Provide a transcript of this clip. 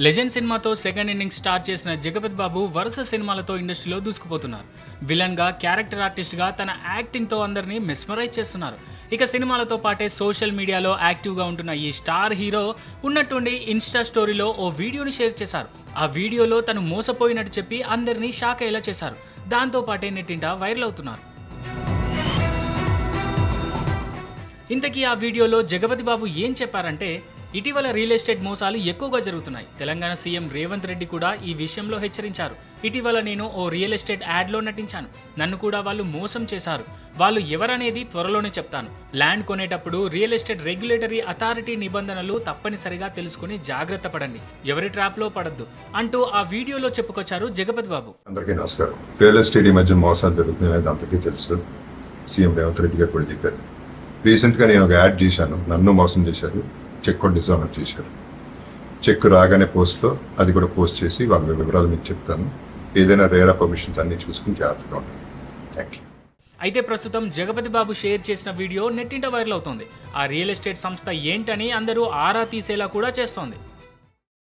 Legend సినిమాతో second innings start చేసిన జగపతి బాబు వరుస సినిమాలతో ఇండస్ట్రీలో దూసుకుపోతున్నారు. విలన్గా క్యారెక్టర్ ఆర్టిస్ట్గా తన యాక్టింగ్తో అందరినీ మెస్మరైజ్ చేస్తున్నారు. ఇక సినిమాలతో పాటే సోషల్ మీడియాలో యాక్టివ్గా ఉంటున్న ఈ స్టార్ హీరో ఉన్నట్టుండి ఇన్స్టా స్టోరీలో ఓ వీడియోని షేర్ చేశారు. ఆ వీడియోలో తను మోసపోయినట్టు చెప్పి అందరినీ షాక్ అయ్యేలా చేశారు. దాంతో పాటే నెట్టింట వైరల్ అవుతున్నారు. ఇంతకీ ఆ వీడియోలో జగపతి బాబు ఏం చెప్పారంటే ఇటీవల రియల్ ఎస్టేట్ మోసాలు ఎక్కువగా జరుగుతున్నాయి. తెలంగాణ సీఎం రేవంత్ రెడ్డి కూడా ఈ విషయంలో హెచ్చరించారు. ఇటీవల నేను ఓ రియల్ ఎస్టేట్ యాడ్లో నటించాను. నన్ను కూడా వాళ్ళు మోసం చేశారు. వాళ్ళు ఎవరనేది త్వరలోనే చెప్తాను. ల్యాండ్ కొనేటప్పుడు రియల్ ఎస్టేట్ రెగ్యులేటరీ అథారిటీ నిబంధనలు తప్పనిసరిగా తెలుసుకుని జాగ్రత్త పడండి. ఎవరి ట్రాప్లో పడద్దు అంటూ ఆ వీడియోలో చెప్పుకొచ్చారు జగపతి బాబు. అందరికీ నమస్కారం. రియల్ ఎస్టేట్ ఈ మధ్య మోసాలు జరుగుతున్నాయి అందరికీ తెలుసు. సీఎం రేవంత్ రెడ్డి గారు కూడా చెప్పారు. రీసెంట్గా నేను ఒక యాడ్ చేశాను. నన్ను మోసం చేశారు. చెక్ కూడా చేశారు. చెక్ రాగానే పోస్ట్లో అది కూడా పోస్ట్ చేసి వాళ్ళ వివరాలు మీకు చెప్తాను. ఏదైనా రేరా పర్మిషన్స్ అన్ని చూసుకుని జాగ్రత్తగా ఉండండి. థ్యాంక్ యూ అయితే ప్రస్తుతం జగపతి బాబు షేర్ చేసిన వీడియో నెట్టింట వైరల్ అవుతోంది. ఆ రియల్ ఎస్టేట్ సంస్థ ఏంటని అందరూ ఆరా తీసేలా కూడా చేస్తోంది.